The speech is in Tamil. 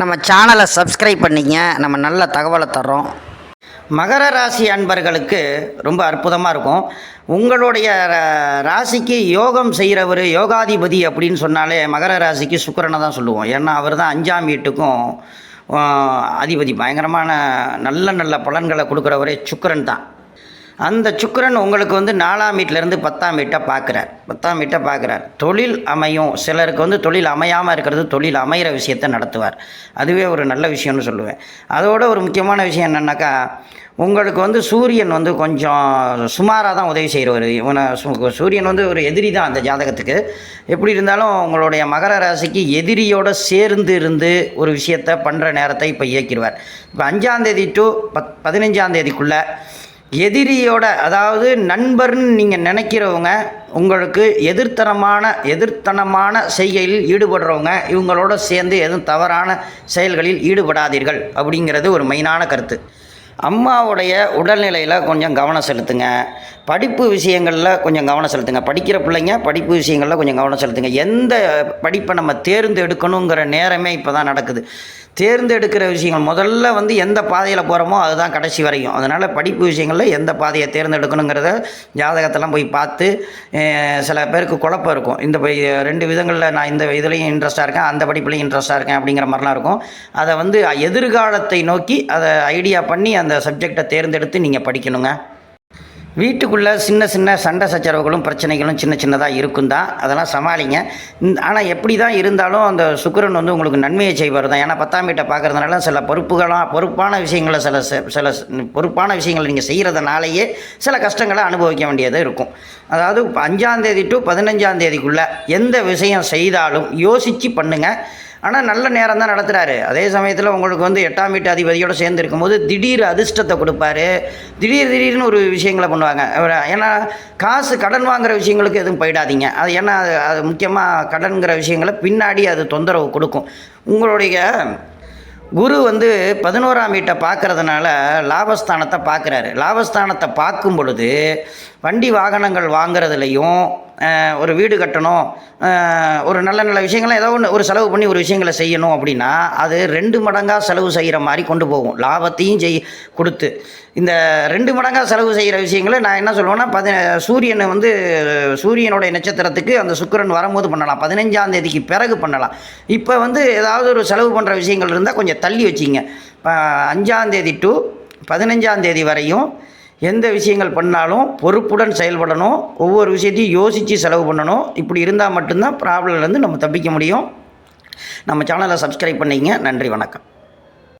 நம்ம சேனலை சப்ஸ்கிரைப் பண்ணிங்க. நம்ம நல்ல தகவலை தர்றோம். மகர ராசி அன்பர்களுக்கு ரொம்ப அற்புதமாக இருக்கும். உங்களுடைய ராசிக்கு யோகம் செய்கிறவர் யோகாதிபதி அப்படின்னு சொன்னாலே மகர ராசிக்கு சுக்கரனை தான் சொல்லுவோம். ஏன்னா அவர் தான் அஞ்சாம் வீட்டுக்கும் அதிபதி. பயங்கரமான நல்ல நல்ல பலன்களை கொடுக்குறவரே சுக்கரன் தான். அந்த சுக்கரன் உங்களுக்கு வந்து நாலாம் வீட்டிலேருந்து பத்தாம் வீட்டை பார்க்குறார். பத்தாம் வீட்டை பார்க்குறார். தொழில் அமையும். சிலருக்கு வந்து தொழில் அமையாமல் இருக்கிறது தொழில் அமைகிற விஷயத்தை நடத்துவார். அதுவே ஒரு நல்ல விஷயம்னு சொல்லுவேன். அதோட ஒரு முக்கியமான விஷயம் என்னென்னாக்கா உங்களுக்கு வந்து சூரியன் வந்து கொஞ்சம் சுமாராக தான் உதவி செய்கிறவர் இவனை சு- சூரியன் வந்து ஒரு எதிரி தான் அந்த ஜாதகத்துக்கு. எப்படி இருந்தாலும் உங்களுடைய மகர ராசிக்கு எதிரியோடு சேர்ந்து இருந்து ஒரு விஷயத்தை பண்ணுற நேரத்தை இப்போ இயக்கிடுவார். இப்போ அஞ்சாந்தேதி டு பத் பதினஞ்சாந்தேதிக்குள்ளே எதிரியோட அதாவது நண்பர்னு நீங்கள் நினைக்கிறவங்க உங்களுக்கு எதிர்த்தனமான எதிர்த்தனமான செய்கையில் ஈடுபடுறவங்க இவங்களோட சேர்ந்து எதுவும் தவறான செயல்களில் ஈடுபடாதீர்கள் அப்படிங்கிறது ஒரு மெயினான கருத்து. அம்மாவுடைய உடல்நிலையில் கொஞ்சம் கவனம் செலுத்துங்க. படிப்பு விஷயங்களில் கொஞ்சம் கவனம் செலுத்துங்க. படிக்கிற பிள்ளைங்க படிப்பு விஷயங்களில் கொஞ்சம் கவனம் செலுத்துங்க. எந்த படிப்பை நம்ம தேர்ந்தெடுக்கணுங்கிற நேரமே இப்போ தான் நடக்குது. தேர்ந்தெடுக்கிற விஷயங்கள். முதல்ல வந்து எந்த பாதையில் போகிறோமோ அதுதான் கடைசி வரைக்கும் அதனால் படிப்பு விஷயங்களில் எந்த பாதையை தேர்ந்தெடுக்கணுங்கிறத ஜாதகத்தெல்லாம் போய் பார்த்து சில பேருக்கு குழப்பம் இருக்கும். இந்த ரெண்டு விதங்களில் நான் இந்த இதுலேயும் இன்ட்ரெஸ்ட்டாக இருக்கேன் அந்த படிப்புலையும் இன்ட்ரெஸ்ட்டாக இருக்கேன் அப்படிங்கிற மாதிரிலாம் இருக்கும். அதை வந்து எதிர்காலத்தை நோக்கி அதை ஐடியா பண்ணி அந்த சப்ஜெக்டை தேர்ந்தெடுத்து நீங்கள் படிக்கணுங்க. வீட்டுக்குள்ளே சின்ன சின்ன சண்டை சச்சரவுகளும் பிரச்சனைகளும் சின்ன சின்னதாக இருக்கும் தான் அதெல்லாம் சமாளிங்க. ஆனால் எப்படி தான் இருந்தாலும் அந்த சுக்கிரன் வந்து உங்களுக்கு நன்மையை செய்வார் தான் ஏன்னா பத்தாம் வீட்டை பார்க்கறதுனால சில பொறுப்புகளாக பொறுப்பான விஷயங்களை சில சில பொறுப்பான விஷயங்களை நீங்கள் செய்கிறதுனாலேயே சில கஷ்டங்களை அனுபவிக்க வேண்டியது இருக்கும். அதாவது அஞ்சாந்தேதி டு பதினஞ்சாந்தேதிக்குள்ளே எந்த விஷயம் செய்தாலும் யோசித்து பண்ணுங்கள் ஆனால் நல்ல நேரம் தான் நடத்துகிறாரு அதே சமயத்தில் உங்களுக்கு வந்து எட்டாம் வீட்டு அதிபதியோடு சேர்ந்து இருக்கும்போது திடீர் அதிர்ஷ்டத்தை கொடுப்பாரு. திடீர் திடீர்னு ஒரு விஷயங்களை பண்ணுவாங்க. ஏன்னா காசு கடன் வாங்குகிற விஷயங்களுக்கு எதுவும் போயிடாதீங்க. அது ஏன்னா அது அது முக்கியமாக கடன்கிற விஷயங்களை பின்னாடி அது தொந்தரவு கொடுக்கும். உங்களுடைய குரு வந்து பதினோராம் வீட்டை பார்க்கறதுனால லாபஸ்தானத்தை பார்க்குறாரு. லாபஸ்தானத்தை பார்க்கும் பொழுது வண்டி வாகனங்கள் வாங்குறதுலையும் ஒரு வீடு கட்டணும் ஒரு நல்ல நல்ல விஷயங்களை ஏதோ ஒன்று ஒரு செலவு பண்ணி ஒரு விஷயங்களை செய்யணும் அப்படின்னா அது ரெண்டு மடங்காக செலவு செய்கிற மாதிரி கொண்டு போகும். லாபத்தையும் செய் கொடுத்து. இந்த ரெண்டு மடங்காக செலவு செய்கிற விஷயங்களை நான் என்ன சொல்லுவேன்னா பதி சூரியனை வந்து சூரியனுடைய நட்சத்திரத்துக்கு அந்த சுக்கிரன் வரும்போது பண்ணலாம். பதினஞ்சாம் தேதிக்கு பிறகு பண்ணலாம். இப்போ வந்து ஏதாவது ஒரு செலவு பண்ணுற விஷயங்கள் இருந்தால் கொஞ்சம் தள்ளி வச்சிங்க. இப்போ அஞ்சாந்தேதி டு பதினஞ்சாந்தேதி வரையும் எந்த விஷயங்கள் பண்ணாலும் பொறுப்புடன் செயல்படணும். ஒவ்வொரு விஷயத்தையும் யோசித்து செலவு பண்ணணும். இப்படி இருந்தால் மட்டும்தான் ப்ராப்ளம்லேருந்து நம்ம தப்பிக்க முடியும். நம்ம சேனலை சப்ஸ்கிரைப் பண்ணிங்க நன்றி வணக்கம்.